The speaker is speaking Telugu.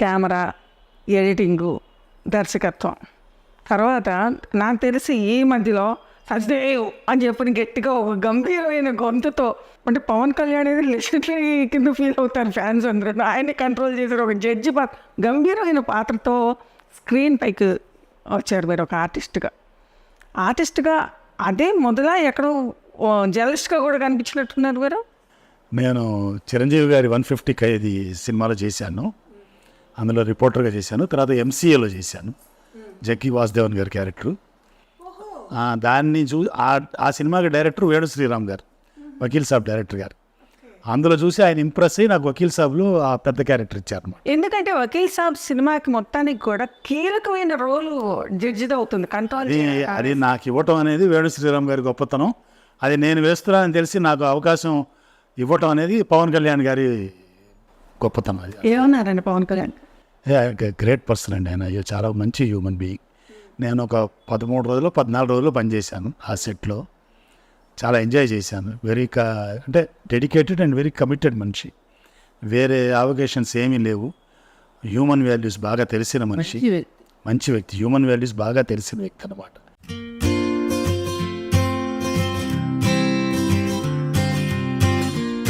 కెమెరా ఎడిటింగు దర్శకత్వం. తర్వాత నాకు తెలిసి ఈ మధ్యలో సజ్దేవ్ అని చెప్పిన గట్టిగా ఒక గంభీరమైన గొంతుతో అంటే పవన్ కళ్యాణ్ అనేది లెజెండరీ కింద ఫీల్ అవుతారు ఫ్యాన్స్ అందరూ. ఆయన్ని కంట్రోల్ చేశారు ఒక జడ్జి పాత్ర గంభీరమైన పాత్రతో స్క్రీన్ పైకి వచ్చారు మీరు ఒక ఆర్టిస్ట్గా ఆర్టిస్ట్గా అదే మొదల ఎక్కడో జర్నలిస్ట్గా కూడా కనిపించినట్టున్నారు మీరు నేను చిరంజీవి గారి వన్ ఫిఫ్టీ ఖైదీ సినిమాలో చేశాను. అందులో రిపోర్టర్గా చేశాను. తర్వాత ఎంసీఏలో చేశాను. జక్కీ వాసుదేవన్ గారి క్యారెక్టరు. దాన్ని చూ ఆ- సినిమాకి డైరెక్టర్ వేణు శ్రీరామ్ గారు వకీల్ సాబ్ డైరెక్టర్ గారు. అందులో చూసి ఆయన ఇంప్రెస్ అయ్యి నాకు వకీల్ సాబ్లో ఆ పెద్ద క్యారెక్టర్ ఇచ్చారు ఎందుకంటే వకీల్ సాబ్ సినిమాకి మొత్తానికి కూడా కీలకమైన రోలు జడ్జిది అవుతుంది. కంట్రోల్ అది అది నాకు ఇవ్వటం అనేది వేణు శ్రీరామ్ గారి గొప్పతనం. అది నేను వేస్తున్నానని తెలిసి నాకు అవకాశం ఇవ్వటం అనేది పవన్ కళ్యాణ్ గారి గొప్పతనం అది. ఏమన్నారండి పవన్ కళ్యాణ్? గ్రేట్ పర్సన్ అండి ఆయన. అయ్యో చాలా మంచి హ్యూమన్ బీయింగ్ నేను ఒక పదమూడు రోజులు పద్నాలుగు రోజులు పనిచేశాను ఆ సెట్లో చాలా ఎంజాయ్ చేశాను. వెరీ క అంటే డెడికేటెడ్ అండ్ వెరీ కమిటెడ్ మనిషి. వేరే అవకేషన్స్ ఏమీ లేవు. హ్యూమన్ వాల్యూస్ బాగా తెలిసిన మనిషి. మంచి వ్యక్తి. హ్యూమన్ వాల్యూస్ బాగా తెలిసిన వ్యక్తి అనమాట